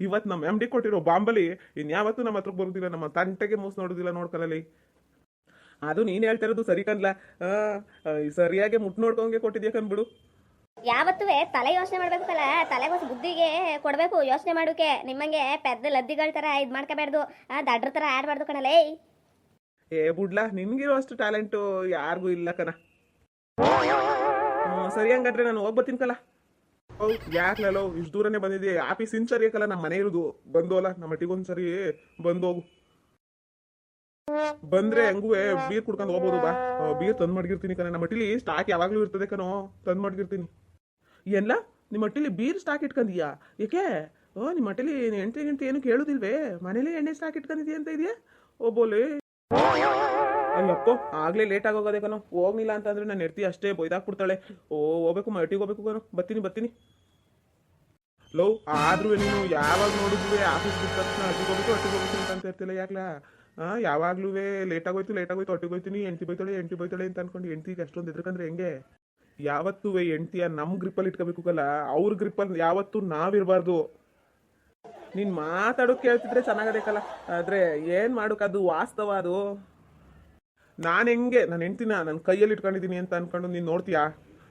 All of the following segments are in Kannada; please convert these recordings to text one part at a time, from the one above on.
ಇವತ್ತು ನಮ್ಮ ಎಂ ಡಿ ಕೊಟ್ಟಿರೋ ಬಾಂಬಲಿ ಇನ್ಯಾವತ್ತೂ ನಮ್ಮ ಹತ್ರ ಬರುದಿಲ್ಲ ನಮ್ಮ ತಂಟೆಗೆ ಮೂಸ್ ನೋಡುದಿಲ್ಲ ನೋಡ್ಕೊಳ್ಳಲಿ ಅದು ನೀನು ಹೇಳ್ತಾ ಇರೋದು ಸರಿ ಕನ್ಲ ಆ, ಸರಿಯಾಗಿ ಮುಟ್ ನೋಡ್ಕೊಂಗೆ ಕೊಟ್ಟಿದ್ಯಾ ಕನ್ಬಿಡು ಯಾವತ್ತೂ ತಲೆ ಯೋಚನೆ ಮಾಡ್ಬೇಕಲ್ಲ ತಲೆಗೋಸ್ ಬುದ್ಧಿಗೆ ಕೊಡ್ಬೇಕು ಯೋಚನೆ ಮಾಡೋಕೆ. ನಿಮ್ಮಂಗೆ ಪೆದ್ದ ಲದ್ದಿಗಳ ತರ ಇದು ಮಾಡ್ಕೋಬಾರ್ದು ದಡ್ರ ಥರ ಆಡ್ಬಾರ್ದು ಕಣಲೇ. ಏ ಬುಡ್ಲಾ ನಿನ್ಗಿರೋ ಅಷ್ಟು ಟ್ಯಾಲೆಂಟು ಯಾರಿಗೂ ಇಲ್ಲ ಕಣ. ಸರಿ ಹಂಗಾದ್ರೆ ನಾನು ಹೋಗ್ಬತ್ತೀನಿ ಕಲ ಯಾಕ್ಲೋ ಇಷ್ಟು ದೂರನೆ ಬಂದಿದ್ದೆ? ಆಫೀಸ್ ಇನ್ ನಮ್ಮ ಮನೆ ಇರೋದು. ಬಂದೋಲ್ಲ ನಮ್ಮ ಮಟ್ಟಿಗೊಂದ್ಸರಿ ಬಂದೋಗು ಬಂದ್ರೆ ಹೆಂಗೂ ಬೀರ್ ಕುಡ್ಕೊಂಡು ಹೋಗ್ಬೋದು, ಬಾ. ಬೀರ್ ತಂದ್ ಮಾಡ್ಗಿರ್ತೀನಿ ಕಣ. ನಮ್ಮ ಮಟ್ಟಿಲಿ ಸ್ಟಾಕ್ ಯಾವಾಗ್ಲೂ ಇರ್ತದೆ ಕಣೋ. ತಂದ್ ಮಾಡ್ಗಿರ್ತೀನಿ. ಎಲ್ಲ ನಿಮ್ಮ ಮಟ್ಟಿಲಿ ಬೀರ್ ಸ್ಟಾಕ್ ಇಟ್ಕೊಂಡಿದ್ಯಾ ಏಕೆ? ಓ ನಿಮ್ಮ ಮಟ್ಟಿಲಿ ಹೆಂಡತಿ ಗಂಟೆ ಏನು ಕೇಳುದಿಲ್ವೇ? ಮನೇಲಿ ಎಣ್ಣೆ ಸ್ಟಾಕ್ ಇಟ್ಕೊಂಡಿದ್ಯಾ ಅಂತ ಇದೆಯಾ? ಓಬೋಲೆ ಅಯ್ಯಪ್ಪ ಆಗ್ಲೇ ಲೇಟ್ ಆಗೋಗದೆ ಕಣೋ. ಹೋಗ್ಲಿಲ್ಲ ಅಂತಂದ್ರೆ ನಾನು ಹೆಡ್ತಿ ಅಷ್ಟೇ ಬೈದಾಕ್ಬಿಡ್ತಾಳೆ. ಓ, ಹೋಗ್ಬೇಕು ಮಟ್ಟಿಗೆ ಹೋಗ್ಬೇಕು ಕಣೋ. ಬರ್ತೀನಿ ಬರ್ತೀನಿ. ಲೋ, ಆದ್ರೂ ನೀನು ಯಾವಾಗ ನೋಡಿದ್ವಿ ಆಫೀಸ್ ಬಿಟ್ಟ ತಕ್ಷಣ ಅಟ್ಟಿಗೆ ಹೋಗ್ಬೇಕು ಅಟ್ಟಿಗೆ ಹೋಗ್ಬೇಕು ಅಂತ ಇರ್ತಿಲ್ಲ ಯಾಕ್ಲಾ? ಆ ಯಾವಾಗ್ಲೂ ಲೇಟ್ ಆಗೋಯ್ತು ಲೇಟ್ ಆಗೋಯ್ತು ಅಟ್ಟಿಗೆ ಹೋಯ್ತೀನಿ ಎಂಟಿ ಬೈತಾಳೆ ಎಂಟಿ ಬೈತಾಳೆ ಅಂತ ಅನ್ಕೊಂಡು ಎಂಟಿಗೆ ಅಷ್ಟೊಂದು ಎದ್ರಕಂದ್ರೆ ಹೆಂಗೆ? ಯಾವತ್ತೂ ಎಂಟಿಯ ನಮ್ಮ ಗ್ರಿಪ್ಪಲ್ಲಿ ಇಟ್ಕೋಬೇಕು ಕಲ್ಲ ಅವ್ರ ಗ್ರಿಪ್ಪಲ್ಲಿ ಯಾವತ್ತೂ ನಾವಿರಬಾರ್ದು ನೀನ್ ಮಾತಾಡೋಕೆ ಕೇಳ್ತಿದ್ರೆ ಚೆನ್ನಾಗದೇಕಲ್ಲ ಆದ್ರೆ ಏನ್ ಅದು ವಾಸ್ತವ ಅದು? ನಾನು ಹೆಂಗೆ ನಾನು ಹೆಂಡ್ತಿನ ನನ್ನ ಕೈಯಲ್ಲಿ ಇಟ್ಕೊಂಡಿದ್ದೀನಿ ಅಂತ ಅನ್ಕೊಂಡು ನೀನು ನೋಡ್ತೀಯಾ?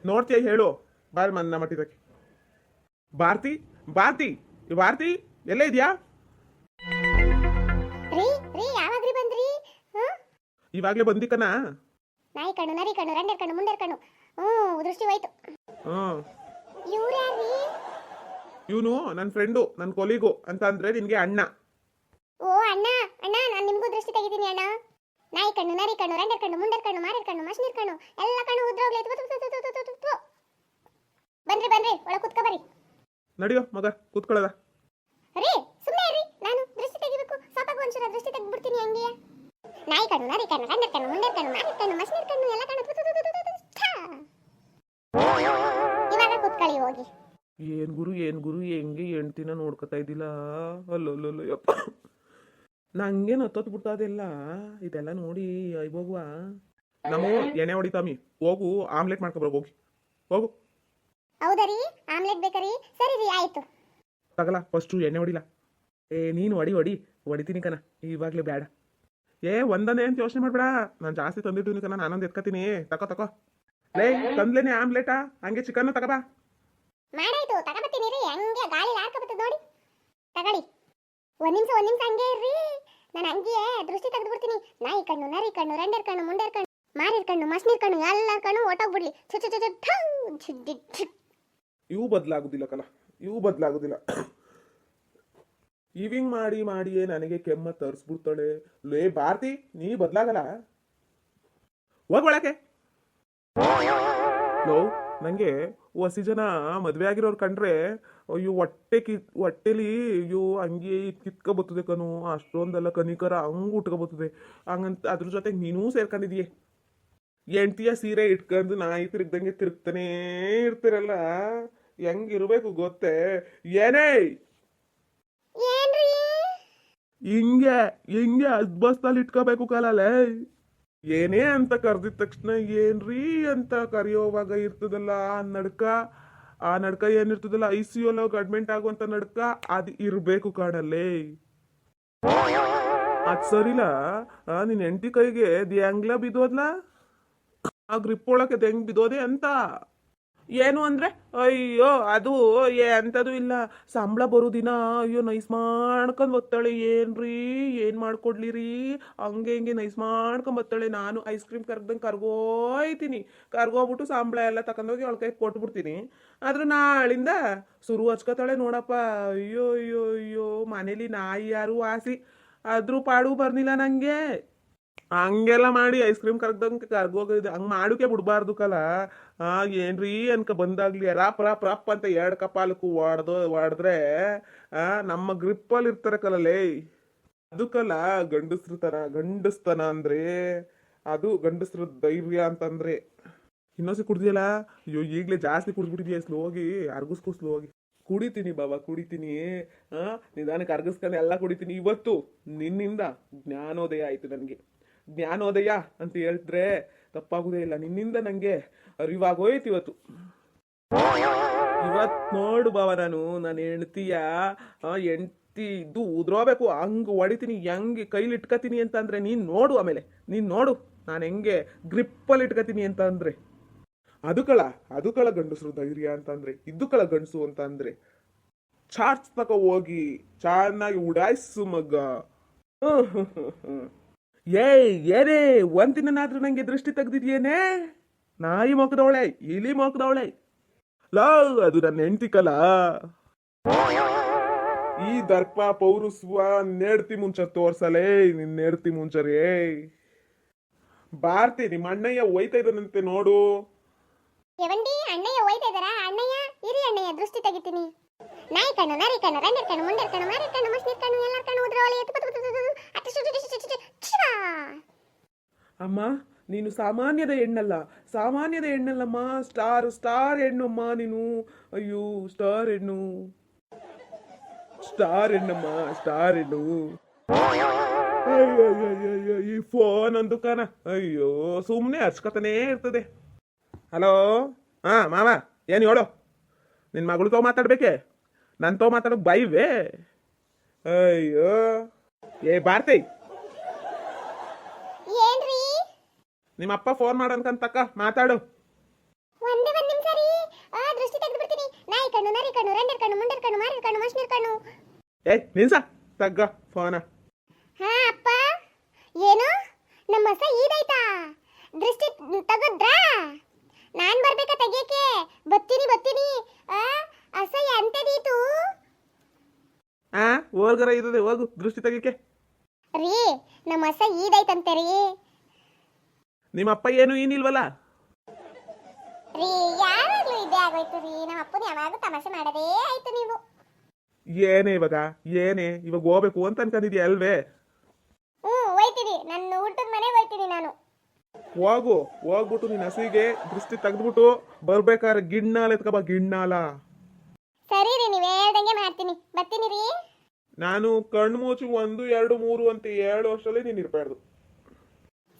ನೋಡ್ತೀಯ ಹೇಳು. ಬಾರ್ ಮನ್ನ ಮಟ್ಟಿದಕ್ಕೆ ಭಾರತಿ ಭಾರತಿ ಈ ಭಾರತಿ ಎಲ್ಲ ಇದೆಯಾ? ರೀ ರೀ ಯಾವಾಗ್ರಿ ಬಂದ್ರಿ? ಇವಾಗಲೇ ಬಂದಿಕನ? ನಾಯಿ ಕಣ್ಣು ನರಿ ಕಣ್ಣು ರಂಡರ್ ಕಣ್ಣು ಮುಂಡರ್ ಕಣ್ಣು. ಹ್ಮ್ ದೃಷ್ಟಿ ಹೋಯ್ತು. ಹ್ಞೂ ಇವ್ರು ಯಾರ್ರಿ? ಇವನು ನನ್ನ ಫ್ರೆಂಡು ನನ್ನ ಕೊಲಿಗು ಅಂತ ಅಂದ್ರೆ ನಿನಗೆ ಅಣ್ಣ. ಓ ಅಣ್ಣ ಅಣ್ಣ ನಾನು ನಿಮಗೂ ದೃಷ್ಟಿ ತೆಗಿತೀನಿ ಅಣ್ಣ. ನಾಯಿ ಕಣ್ಣು ನರಿ ಕಣ್ಣು ರಂಡರ್ ಕಣ್ಣು ಮುಂಡರ್ ಕಣ್ಣು ಮಾರರ್ ಕಣ್ಣು ಮಶ್ನೀರ್ ಕಣ್ಣು ಎಲ್ಲ ಕಣ್ಣು ಉದ್ರೋಗ್ಲೇ ತು, ತು, ತು, ತು, ತು, ತು, ತು, ತು. ಬನ್ರಿ ಬನ್ರಿ ಒಳ ಕೂತ್ಕ ಬರಿ ನಡಿಯೋ ಮಗ ಕೂತ್ಕೊಳ್ಳೋದ ರೀ ಸುಮ್ಮನೆ ರೀ ನಾನು ದೃಷ್ಟಿ ತೆಗಿಬೇಕು ಸಾಕಾಗ ಒಂಚೂರ ದೃಷ್ಟಿ ತೆಗ್ಬಿಡ್ತೀನಿ ಹಂಗೆ ನಾಯಿ ಕಣ್ಣು ನರಿ ಕಣ್ಣು ರಂಡರ್ ಕಣ್ಣು ಮುಂಡರ್ ಕಣ್ಣು ಮಾರರ್ ಕಣ್ಣು ಮಶ್ನೀರ್ ಕಣ್ಣು ಎಲ್ಲ ಕಣ್ಣು ತು, ತು, ತು, ತು, ತು, ತು, ತು, ಇವಾಗ ಕುತ್ಕೊಳ್ಳಿ ಹೋಗಿ ಏನ್ ಗುರು ಏನ್ ಗುರು ಹೆಂಗೆ ಹೆಂಡ್ತಿನ ನೋಡ್ಕೊತಾ ಇದ್ದಿಲ್ಲ ಅಲ್ಲೊಲ್ಲೊಲ್ಲ ಯಪ್ಪ ನಂಗೇನು ಹತ್ತೊತ್ತು ಬಿಡ್ತಾದಿಲ್ಲ ಇದೆಲ್ಲ ನೋಡಿ ಹೋಗುವ ನಮ್ಮ ಎಣ್ಣೆ ಹೊಡಿತಾಮಿ. ಹೋಗು ಆಮ್ಲೆಟ್ ಮಾಡ್ಕೊಬರೋ ಹೋಗಿ. ಹೋಗು. ಹೌದರಿ ಆಮ್ಲೆಟ್ ಬೇಕರಿ ಸರಿ ರೀ ಆಯ್ತು. ತಗಲ ಫಸ್ಟು ಎಣ್ಣೆ ಹೊಡಿಲ. ಏ ನೀನು ಹೊಡಿ ಹೊಡಿ. ಹೊಡಿತೀನಿ ಕಣ. ಇವಾಗಲೇ ಬೇಡ ಏ ಒಂದನೇ ಅಂತ ಯೋಚನೆ ಮಾಡ್ಬೇಡ. ನಾನು ಜಾಸ್ತಿ ತಂದಿದ್ದೀನಿ ಕಣ. ನಾನೊಂದು ಎತ್ಕತೀನಿ ತಕೋ ತಕೋ. ಲೇ ತಂದ್ಲೇನೆ ಆಮ್ಲೆಟಾ? ಹಂಗೆ ಚಿಕನ್ ತಗಬಾ. ಮಾಡಾಯ್ತು. ತಗಬತ್ತೀನಿ ರೀ. ಹಂಗೆ ಗಾಳಿ ಹಾಕಬತ್ತದ ನೋಡಿ. ತಗಳಿ. ಒಂದ್ ನಿಮಿಷ ಒಂದ್ ನಿಮಿಷ ಹಂಗೆ ಇರ್ರಿ. ನಾನು ಹಂಗೆ ದೃಷ್ಟಿ ತೆಗೆದು ಬಿಡ್ತೀನಿ ನಾಯಿ ಕಣ್ಣು, ನರಿ ಕಣ್ಣು, ರಂಡರ್ ಕಣ್ಣು, ಮುಂಡರ್ ಕಣ್ಣು, ಮಾರಿರ್ ಕಣ್ಣು, ಮಸ್ನೀರ್ ಕಣ್ಣು ಎಲ್ಲ ಕಣ್ಣು ಒಟ್ಟೋಗ್ಬಿಡ್ಲಿ. ಇವು ಬದಲಾಗುದಿಲ್ಲ ಕಣ. ಇವು ಬದಲಾಗುದಿಲ್ಲ. ಇವಿಂಗ್ ಮಾಡಿ ಮಾಡಿಯೇ ನನಗೆ ಕೆಮ್ಮ ತರಿಸ್ಬಿಡ್ತಾಳೆ. ಲೇ, ಭಾರತಿ, ನೀ ಬದಲಾಗಲ್ಲ. ಹೋಗ್ಬಳಕೆ ಲೋ ನನಗೆ ಹೊಸಿ ಜನ ಮದುವೆ ಆಗಿರೋರು ಕಂಡ್ರೆ ಅಯ್ಯೋ ಹೊಟ್ಟೆ ಕಿ ಹೊಟ್ಟೆಲಿ ಅಯ್ಯೋ ಹಂಗೆ ಕಿತ್ಕೊ ಬರ್ತದೆ ಕಣು ಅಷ್ಟೊಂದೆಲ್ಲ ಕನಿಕರ ಹಂಗೆ ಉಟ್ಕೊ ಬರ್ತದೆ ಹಂಗಂತ ಅದ್ರ ಜೊತೆಗೆ ನೀನೂ ಸೇರ್ಕೊಂಡಿದೀಯ. ಎಂಟಿಯ ಸೀರೆ ಇಟ್ಕೊಂಡು ನಾಯಿ ತಿರುಗ್ದಂಗೆ ತಿರುಗ್ತಾನೇ ಇರ್ತಿರಲ್ಲ ಹೆಂಗಿರ್ಬೇಕು ಗೊತ್ತೇ? ಏನೇ? ಹಿಂಗೆ ಹಿಂಗೆ ಹಿಂಗೆ ಅದ್ಬಸ್ತಲ್ಲಿ ಇಟ್ಕೋಬೇಕು ಕಾಲಲ್ಲೇ. ಏನೇ ಅಂತ ಕರೆದಿದ ತಕ್ಷಣ ಏನ್ರಿ ಅಂತ ಕರೆಯೋವಾಗ ಇರ್ತದಲ್ಲ ಆ ನಡ್ಕ? ಆ ನಡ್ಕ ಏನಿರ್ತದಲ್ಲ? ಐ ಸಿ ಯು ಅಡ್ಮಿಂಟ್ ಆಗುವಂತ ನಡ್ಕ? ಅದು ಇರ್ಬೇಕು ಕಾಡಲ್ಲೇ ಅದ್ ಸರಿಲ್ಲ ನಿನ್ ಹೆಂಡತಿ ಕೈಗೆ, ದಿ ಹೆಂಗ್ಲ ಬಿದ್ದೋದ್ಲ? ಆ ಗ್ರಿಪ್ ಅದ್ ಹೆಂಗ್ ಬಿದ್ದೋದೆ ಅಂತ? ಏನು ಅಂದ್ರೆ, ಅಯ್ಯೋ, ಅದು ಎಂಥದ್ದು ಇಲ್ಲ. ಸಂಬಳ ಬರೋ ದಿನ, ಅಯ್ಯೋ ನೈಸ್ ಮಾಡ್ಕೊಂಡ್ ಬತ್ತಾಳೆ. ಏನ್ರಿ? ಏನ್ ಮಾಡ್ಕೊಡ್ಲಿ ರೀ ಹಂಗೆ ಹಿಂಗೆ ನೈಸ್ ಮಾಡ್ಕೊಂಡ್ ಬತ್ತಾಳೆ. ನಾನು ಐಸ್ ಕ್ರೀಮ್ ಕರ್ದಂಗೆ ಕರ್ಗೋಯ್ತೀನಿ. ಕರ್ಗೋಗ್ಬಿಟ್ಟು ಸಂಬಳ ಎಲ್ಲ ತಕೊಂಡೋಗಿ ಅವಳ ಕೈ ಕೊಟ್ಬಿಡ್ತೀನಿ. ಆದ್ರೆ ನಾಳಿಂದ ಸುರು ಹಚ್ಕೋತಾಳೆ ನೋಡಪ್ಪ. ಅಯ್ಯೋ ಅಯ್ಯೋ ಅಯ್ಯೋ, ಮನೇಲಿ ನಾಯಿ ಯಾರು ವಾಸಿ. ಆದ್ರೂ ಪಾಡು ಬರ್ನಿಲ್ಲ ನಂಗೆ. ಹಂಗೆಲ್ಲ ಮಾಡಿ ಐಸ್ ಕ್ರೀಮ್ ಕರ್ದಂಗೆ ಕರ್ಗೋಗಿದೆ ಹಂಗೆ ಮಾಡೋಕೆ ಬಿಡ್ಬಾರ್ದು ಕಲ. ಏನ್ರಿ ಅನ್ಕ ಬಂದಾಗ್ಲಿ ರಾಪ್ ರಾಪ್ ರಾಪ್ ಅಂತ ಎರಡು ಕಪಾಲಕ್ಕೂ ಒಡ್ದು ಹೊಡೆದ್ರೆ ಆ, ನಮ್ಮ ಗ್ರಿಪ್ಪಲ್ಲಿ ಇರ್ತಾರೆ ಕಲಲೇ ಅದಕ್ಕಲ್ಲ ಗಂಡಸ್ರತನ, ಗಂಡಸ್ತನ ಅಂದ್ರೆ, ಅದು ಗಂಡಸ್ರ ಧೈರ್ಯ ಅಂತಂದ್ರೆ. ಇನ್ನೊಸಿ ಕುಡ್ದಿಯಲ್ಲ? ಅಯ್ಯೋ, ಈಗಲೇ ಜಾಸ್ತಿ ಕುಡ್ದ್ಬಿಟ್ಟಿದ್ಯಾ ಸ್ಲೋ ಹೋಗಿ ಅರ್ಗಿಸ್ಕೋ ಸ್ಲೋ ಹೋಗಿ ಕುಡಿತೀನಿ ಬಾಬಾ, ಕುಡಿತೀನಿ. ಆ, ನಿಧಾನಕ್ಕೆ ಅರ್ಗಿಸ್ಕೊಂಡು ಎಲ್ಲ ಕುಡಿತೀನಿ. ಇವತ್ತು ನಿನ್ನಿಂದ ಜ್ಞಾನೋದಯ ಆಯ್ತು ನನಗೆ. ಜ್ಞಾನೋದಯ ಅಂತ ಹೇಳಿದ್ರೆ ತಪ್ಪಾಗುದೇ ಇಲ್ಲ. ನಿನ್ನಿಂದ ನನಗೆ ಅರಿವಾಗೋಯ್ತು ಇವತ್ತು. ಇವತ್ ನೋಡು ಬಾವ ನಾನು ನಾನು ಹೆಂಡತಿಯ ಹೆಂಡ್ತಿ ಇದ್ದು ಉದ್ರೋಬೇಕು. ಹಂಗ್ ಹೊಡಿತೀನಿ ಹೆಂಗೆ ಕೈಲಿ ಇಟ್ಕತೀನಿ ಅಂತ ಅಂದ್ರೆ ನೀನ್ ನೋಡು ಆಮೇಲೆ. ನೀನ್ ನೋಡು ನಾನು ಹೆಂಗೆ ಗ್ರಿಪ್ಪಲ್ಲಿ ಇಟ್ಕತೀನಿ ಅಂತ ಅಂದ್ರೆ ಅದು ಕಳ ಅದು ಕಳ ಗಂಡಸರು ಧೈರ್ಯ ಅಂತಂದ್ರೆ ಇದು ಕಳ ಗಂಡಸು ಅಂತ ಅಂದ್ರೆ ಚಾರ್ಜ್ ತಗೋ ಹೋಗಿ ಚೆನ್ನಾಗಿ ಉಡಾಯಿಸು ಮಗ. ಹ್ಮ್, ಹ್ಮ್, ಹ್ಮ್, ಹ್ಮ್. ಏಯ್, ಏನೇ ಒಂದಿನಾದ್ರೂ ನಂಗೆ ದೃಷ್ಟಿ ತೆಗ್ದಿದ್ಯೇನೆ? ನಾಯಿ ಮೊಕದವಳೆ, ಇಲಿ ಮೊಕದವಳೆ. ಲಾ ಅದು ನನ್ನ ಹೆಂಡತಿ ಕಲ. ಈ ದರ್ಪ ಪೌರುಸ್ವ ನೆಡ್ತಿ ಮುಂಚ ತೋರ್ಸಲೇ, ನಿನ್ ನೆಡ್ತಿ ಮುಂಚರೇ. ಭಾರತಿ ನಿಮ್ಮ ಅಣ್ಣಯ್ಯ ಒಯ್ತಾ ನೋಡು. ಎವಂಡಿ ಅಣ್ಣಯ್ಯ ಹೋಯ್ತಾ ಇದಾರ ಅಣ್ಣಯ್ಯ, ಇರಿ ಅಣ್ಣಯ್ಯ, ದೃಷ್ಟಿ ತೆಗಿತೀನಿ. ನಾಯಿ ಕಣ್ಣು, ನರಿ ಕಣ್ಣು, ರಂಡರ್ ಕಣ್ಣು, ಮುಂಡರ್ ಕಣ್ಣು ಮಾರಿ ಕಣ್ಣು, ಮಸ್ನೀರ್ ಕಣ್ಣು ಎಲ್ಲ ಕಣ್ಣು ಉದ್ರೋಳಿ, ಎತ್ತು ಅಮ್ಮ, ನೀನು ಸಾಮಾನ್ಯದ ಹೆಣ್ಣಲ್ಲ. ಸಾಮಾನ್ಯದ ಹೆಣ್ಣಲ್ಲಮ್ಮ, ಸ್ಟಾರ್ ಸ್ಟಾರ್ ಹೆಣ್ಣಮ್ಮ ನೀನು. ಅಯ್ಯೋ, ಸ್ಟಾರ್ ಹೆಣ್ಣು. ಸ್ಟಾರ್ ಹೆಣ್ಣಮ್ಮ, ಸ್ಟಾರ್ ಹೆಣ್ಣು. ಈ ಫೋನ್ ಒಂದು ಕಾನ ಅಯ್ಯೋ ಸುಮ್ಮನೆ ಹಚ್ಕೊತಾನೇ ಇರ್ತದೆ. ಹಲೋ? ಹಾ, ಮಾವ, ಏನು ಹೇಳು? ನಿನ್ನ ಮಗಳು ತೋ ಮಾತಾಡ್ಬೇಕೆ? ನನ್ನ ತೋ ಮಾತಾಡೋಕೆ ಬೈವೇ? ಅಯ್ಯೋ. ಏ, ಭಾರತಿ ಏನ್ರಿ ನಿಮ್ಮ ಅಪ್ಪ ಫೋನ್ ಮಾಡನ್ಕಂತಕ್ಕ ಮಾತಾಡು. ಒಂದೇ ಒಂದ್ ನಿಮಿಷ ರೀ. ಆ ದೃಷ್ಟಿ ತೆಗೆದು ಬಿಡ್ತೀನಿ ನಾಯಿ ಕಣ್ಣು ನರಿ ಕಣ್ಣು ರಂಡರ್ ಕಣ್ಣು ಮುಂಡರ್ ಕಣ್ಣು ಮಾರಿ ಕಣ್ಣು ಮಸ್ನೀರ್ ಕಣ್ಣು. ಏ ನಿಲ್ಸ. ತಗ್ಗ ಫೋನ ಹಾ ಅಪ್ಪ. ಏನು? ನಮ್ಮ ಹೊಸ ಈದಾಯ್ತಾ ದೃಷ್ಟಿ ತಗದ್ರಾ? ನಾನ್ ಬರ್ಬೇಕಾ ತೆಗಿಯಕ್ಕೆ? ಬತ್ತೀನಿ ಬತ್ತೀನಿ. ಆ ಅಸಹ್ಯ ಅಂತದೀತು ಆ ಹೋಲ್ಗರ ಇರ್ತದೆ ಹೋಗು ದೃಷ್ಟಿ ತೆಗಿಕೆ ರೀ ನಮ್ಮ ಅಸ ಈದಾಯ್ತಂತೆ ರೀ. ನಿಮ್ಮ ಅಪ್ಪ ಏನು ಏನಿಲ್ವಲ್ಲ? ರೀ ಯಾವಾಗ್ಲೂ ಇದೇ ಆಗೋಯ್ತು ರೀ. ನಮ್ಮ ಅಪ್ಪನ ಯಾವಾಗ ತಮಾಷೆ ಮಾಡದೇ ಆಯ್ತು ನೀವು. ಏನೇ ಇವಾಗ? ಏನೇ? ಇವಾಗ ಹೋಗ್ಬೇಕು ಅಂತ ಅನ್ಕೊಂಡಿದ್ಯಾ ಅಲ್ವೇ? ಹ್ಞೂ ಹೋಯ್ತೀನಿ. ನನ್ನ ಊಟದ ಮನೆ ಹೋಯ್ತೀನಿ ನಾನು. ಹೋಗು. ಹೋಗ್ಬಿಟ್ಟು ನಿನ್ನ ಹಸಿಗೆ ದೃಷ್ಟಿ ತೆಗೆದ್ಬಿಟ್ಟು ಬರ್ಬೇಕಾದ್ರೆ ಗಿಣ್ಣಾಲ ಎತ್ಕಬ ಗಿಣ್ಣಾಲ. ಸರಿ ರೀ ನೀವು ಹೇಳ್ದಂಗೆ ಮಾಡ್ತೀನಿ. ಬರ್ತೀನಿ ರೀ. ನಾನು ಕಣ್ಣು ಮುಚ್ಚಿ ಒಂದು ಎರಡು ಮೂರು ಅಂತ ಏಳು ವರ್ಷದಲ್ಲಿ ನೀನು ಇರ್ಬಾರ್ದು.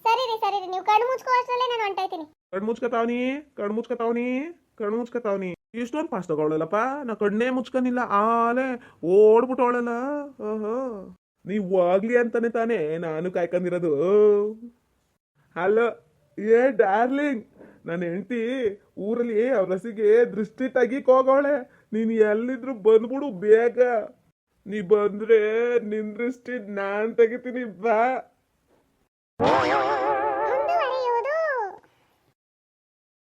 ಸರಿ ರೀ ಸರಿ ರೀ. ನೀವು ಕಣ್ಣು ಮುಚ್ಕೋ ಅಷ್ಟರಲ್ಲೇ ನಾನು ಹೊಂಟಾಯ್ತೀನಿ. ಕಣ್ಣು ಮುಚ್ಕತಾವ್ನಿ ಕಣ್ಣು ಮುಚ್ಕತಾವ್ನಿ ಕಣ್ಣು ಮುಚ್ಕತಾವ್ನಿ. ಇಷ್ಟೊಂದು ಪಾಸ್ ತಗೊಳ್ಳಲ್ಲಪ್ಪ. ನಾ ಕಣ್ಣೇ ಮುಚ್ಕೊಂಡಿಲ್ಲ, ಆಲೆ ಓಡ್ಬಿಟ್ಟವಳಲ್ಲ. ನೀವು ಆಗ್ಲಿ ಅಂತಾನೆ ತಾನೇ ನಾನು ಕಾಯ್ಕೊಂಡಿರೋದು. ಹಲೋ, ಏ ಡಾರ್ಲಿಂಗ್. ನನ್ನ ಹೆಂಡತಿ ಊರಲ್ಲಿ ಅವ್ರ ರಸಿಗೆ ದೃಷ್ಟಿ ತೆಗಿಕ್ ಹೋಗೋಳೆ. ನೀನು ಎಲ್ಲಿದ್ರು ಬಂದ್ಬಿಡು ಬೇಗ. ನೀ ಬಂದ್ರೆ ನಿನ್ ದೃಷ್ಟಿ ನಾನು ತೆಗಿತೀನಿ, ಬಾ. Oh, yeah, yeah.